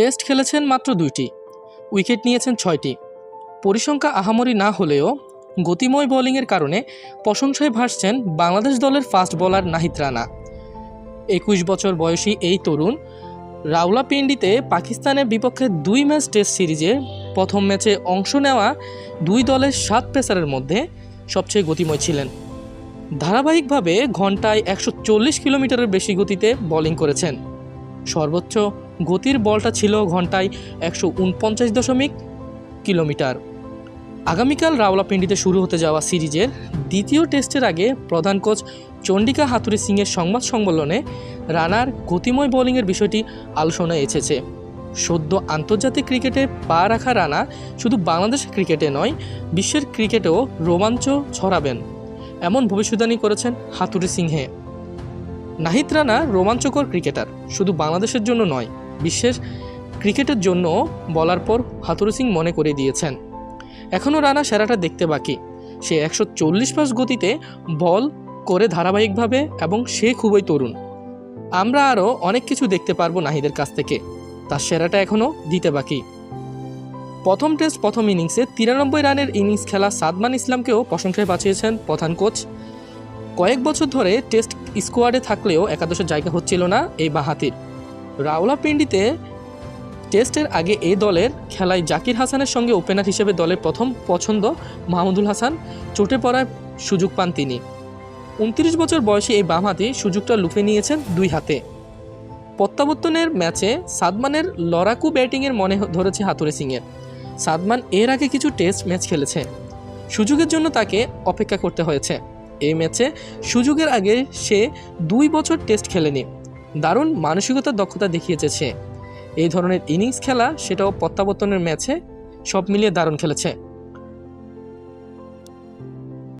Test খেলেছেন মাত্র দুইটি। উইকেট নিয়েছেন ছয়টি। পরিসংখ্যা আহামরি না হলেও গতিময় বোলিংয়ের কারণে প্রশংসায় ভাসছেন বাংলাদেশ দলের ফাস্ট বোলার নাহিদ রানা। একুশ বছর বয়সী এই তরুণ রাওলাপিন্ডিতে পাকিস্তানের বিপক্ষে দুই ম্যাচ টেস্ট সিরিজে প্রথম ম্যাচে অংশ নেওয়া দুই দলের সাত পেসারের মধ্যে সবচেয়ে গতিময় ছিলেন। ধারাবাহিকভাবে ঘন্টায় একশো চল্লিশ কিলোমিটারের বেশি গতিতে বোলিং করেছেন। সর্বোচ্চ গতির বলটা ছিল ঘন্টায় একশো উনপঞ্চাশ দশমিক কিলোমিটার। আগামীকাল রাওলাপিন্ডিতে শুরু হতে যাওয়া সিরিজের দ্বিতীয় টেস্টের আগে প্রধান কোচ চণ্ডিকা হাতুরি সিংয়ের সংবাদ সম্মেলনে রানার গতিময় বোলিংয়ের বিষয়টি আলোচনায় এসেছে। সদ্য আন্তর্জাতিক ক্রিকেটে পা রাখা রানা শুধু বাংলাদেশ ক্রিকেটে নয়, বিশ্বের ক্রিকেটেও রোমাঞ্চ ছড়াবেন, এমন ভবিষ্যদ্বাণী করেছেন হাতুরি সিংহে। নাহিদ রানা রোমাঞ্চকর ক্রিকেটার, শুধু বাংলাদেশের জন্য নয় বিশ্বের ক্রিকেটের জন্য বলার পর হাতুরি সিং মনে করে দিয়েছেন। এখনও রানা সেরাটা দেখতে বাকি। সে একশো চল্লিশ পাস গতিতে বল করে ধারাবাহিকভাবে এবং সে খুবই তরুণ। আমরা আরও অনেক কিছু দেখতে পারব নাহিদের কাছ থেকে। তার সেরাটা এখনও দিতে বাকি। প্রথম টেস্ট, প্রথম ইনিংসে তিরানব্বই রানের ইনিংস খেলা সাদমান ইসলামকেও প্রশংসায় বাঁচিয়েছেন প্রধান কোচ। কয়েক বছর ধরে টেস্ট স্কোয়াডে থাকলেও একাদশের জায়গা হচ্ছিল না এই বাহাতির রাওলাপিন্ডিতে টেস্টের আগে এই দলের খেলায় জাকির হাসানের সঙ্গে ওপেনার হিসেবে দলের প্রথম পছন্দ মাহমুদুল হাসান। চোটে পড়ার সুযোগ পান তিনি। উনত্রিশ বছর বয়সী এই বামহাতি সুযোগটা লুফে নিয়েছেন দুই হাতে। প্রত্যাবর্তনের ম্যাচে সাদমানের লড়াকু ব্যাটিংয়ের মনে ধরেছে হাতুরে সিংয়ের সাদমান এর আগে কিছু টেস্ট ম্যাচ খেলেছে। সুযোগের জন্য তাকে অপেক্ষা করতে হয়েছে। এই ম্যাচে সুযোগের আগে সে দুই বছর টেস্ট খেলেনি। দারুণ মানসিকতার দক্ষতা দেখিয়েছে সে। এই ধরনের ইনিংস খেলা, সেটাও প্রত্যাবর্তনের ম্যাচে সব মিলিয়ে দারুণ খেলেছে।